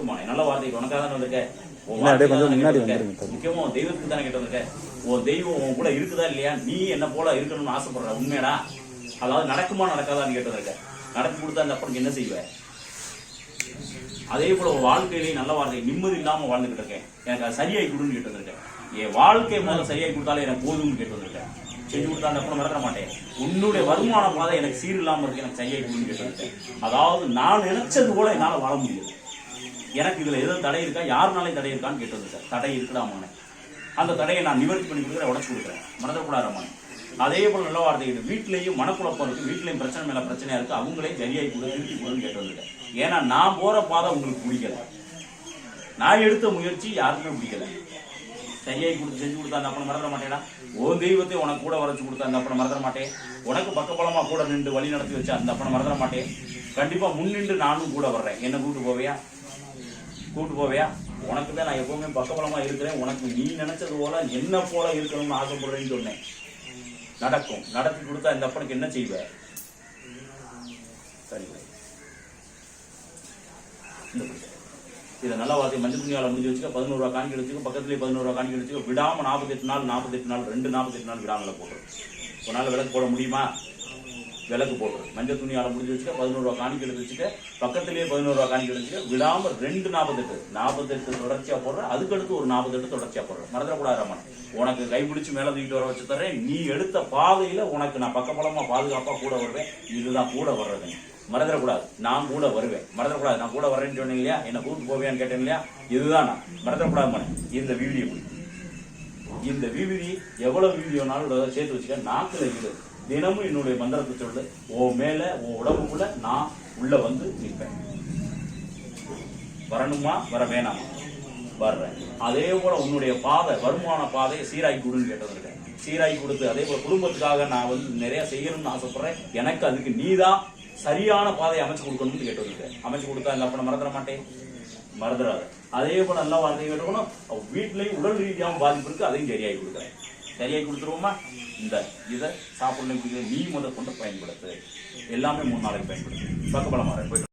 வச்சுக்கோமா நல்ல வார்த்தை உனக்காக தான் வந்திருக்க. முக்கியமா தெய்வத்துக்கு தானே கேட்டு வந்திருக்க உன் தெய்வம் உன் கூட இருக்குதா இல்லையா? நீ என்ன போல இருக்கணும்னு ஆசைப்படுற உண்மையடா? அதாவது நடக்குமா நடக்காதான்னு கேட்டு வந்திருக்க நடத்தி கொடுத்தா அந்த அப்பனுக்கு என்ன செய்வ? அதே போல வாழ்க்கையிலேயே நல்ல வாழ்க்கை நிம்மதி இல்லாம வாழ்ந்துகிட்டு இருக்கேன். எனக்கு அது சரியாகி கொடுன்னு கேட்டு வந்திருக்கேன். என் வாழ்க்கை முதல்ல சரியாகி கொடுத்தாலே எனக்கு போதும்னு கேட்டு வந்திருக்கேன். செஞ்சு கொடுத்தா அந்த அப்பனை மறக்க மாட்டேன். உன்னுடைய வருமான பாதை எனக்கு சீர் இல்லாம இருக்கு எனக்கு சரியாகி கொடுன்னு கேட்டு வந்திருக்கேன். அதாவது நான் நினைச்சது போல என்னால வாழ முடியாது எனக்கு இதுல எதுவும் தடை இருக்கா? யாருனாலே தடை இருக்கான்னு கேட்டு வந்திருக்கேன் தடை இருக்குடா அந்த தடையை நான் நிவர்த்தி பண்ணி கொடுக்குறேன் உடச்சு கொடுக்குறேன். மறந்துடக்கூடாது அதே போல நல்ல வார்த்தை இது. வீட்லயும் மனக்குழப்பம் இருக்கு. வீட்லயும் பிரச்சனை மேல பிரச்சனையா இருக்கு. அவங்களே சரியாகி கொடு திருப்பி கொடுன்னு கேட்டு வந்துட்டேன் ஏன்னா நான் போற பாதை உங்களுக்கு பிடிக்கல. நான் எடுத்த முயற்சி யாருக்குமே பிடிக்கல. சரியாகி கொடுத்து செஞ்சு கொடுத்தா அந்த அப்பனை மறந்துட மாட்டேடா. உன் தெய்வத்தை உனக்கு கூட வரைச்சு கொடுத்தா அந்த அப்பனை மறந்துட மாட்டேன் உனக்கு பக்கபலமா கூட நின்று வழி நடத்தி வச்சா அந்த அப்பனை மறந்துட மாட்டேன் கண்டிப்பா முன்னின்று நானும் கூட வர்றேன். என்ன கூட்டு போவியா? கூட்டு போவியா? உனக்கு தான் நான் எப்பவுமே பக்கபலமா இருக்கிறேன். உனக்கு நீ நினைச்சது போல என்ன போல இருக்கணும்னு ஆசைப்படுறேன்னு சொன்னேன். நடக்கும். நடத்தி கொடுத்தா இந்த அப்பனுக்கு என்ன செய்வ? சரி இந்த இதை நல்லா வார்த்தை மஞ்சள் துணியால முடிஞ்சு வச்சுக்க பதினோரு ரூபா காணிக்கை வச்சுக்க பக்கத்துலேயே பதினோரு ரூபா காணிக்கை வச்சுக்க விடாம நாற்பத்தெட்டு நாள் நாற்பத்தெட்டு நாள் ரெண்டு நாற்பத்தெட்டு நாள் விடாமல போட்டுரும் ஒரு நாள் விளக்கு போட முடியுமா? விளக்கு போட்டுரு மஞ்சள் துணியால முடிஞ்சு வச்சுக்க பதினோரு ரூபா காணிக்கை எடுத்து வச்சுக்க பக்கத்திலேயே பதினோரு ரூபா காணிக்கை வச்சுக்க விடாம ரெண்டு நாற்பத்தெட்டு. நாற்பத்தெட்டு தொடர்ச்சியா போடுற அதுக்கடுத்து ஒரு நாற்பத்தெட்டு தொடர்ச்சியா போடுற. மறந்துடக்கூடாது ரமன். உனக்கு கைப்பிடிச்சு மேல தூக்கிட்டு வர வச்சு தர்றேன். நீ எடுத்த பாதையில உனக்கு நான் பக்கபலமா பாதுகாப்பா கூட வருவேன். இதுதான் கூட வர்றதுங்க மறந்துடக்கூடாது. நான் கூட வருவேன். மறந்துடக்கூடாது. நான் கூட வரேன்னு சொன்னீங்க இல்லையா? என்ன கூட்டு போவேன்னு கேட்டேன் இல்லையா? இதுதான் நான். மறந்துடக்கூடாது மன. இந்த வீடியோ. இந்த விவிதி எவ்வளவு வீடியோனாலும் சேர்த்து வச்சுக்க நாக்கில் இருக்குது தினமும் என்னுடைய மந்திரத்தை சொல்லு உன் மேல உன் உடம்புக்குள்ள நான் உள்ள வந்து நிற்பேன். வரணுமா? வர வேணாமா? வர்றேன். அதே போல உன்னுடைய பாதை வருமான பாதையை சீராக்கி கொடுன்னு கேட்டது சீராக்கி கொடுத்து அதே போல குடும்பத்துக்காக நான் வந்து நிறைய செய்யணும்னு ஆசைப்படுறேன். எனக்கு அதுக்கு நீதான் சரியான பாதையை அமைச்சு கொடுக்கணும்னு கேட்டு வந்திருக்கேன் அமைச்சு கொடுத்தா இல்லை அப்ப மறந்துட மாட்டேன். மறந்துடாது. அதே போல நல்லா வார்த்தை கேட்டுக்கணும் வீட்லயும் உடல் ரீதியாகவும் பாதிப்பு இருக்கு அதையும் சரியாகி கொடுக்குறேன். சரியாகி கொடுத்துருவோமா? இந்த இதை சாப்பிடணும் நீ முத கொண்டு பயன்படுத்து. எல்லாமே மூணு நாளைக்கு பயன்படுத்து. பக்கபலமாக போயிட்டு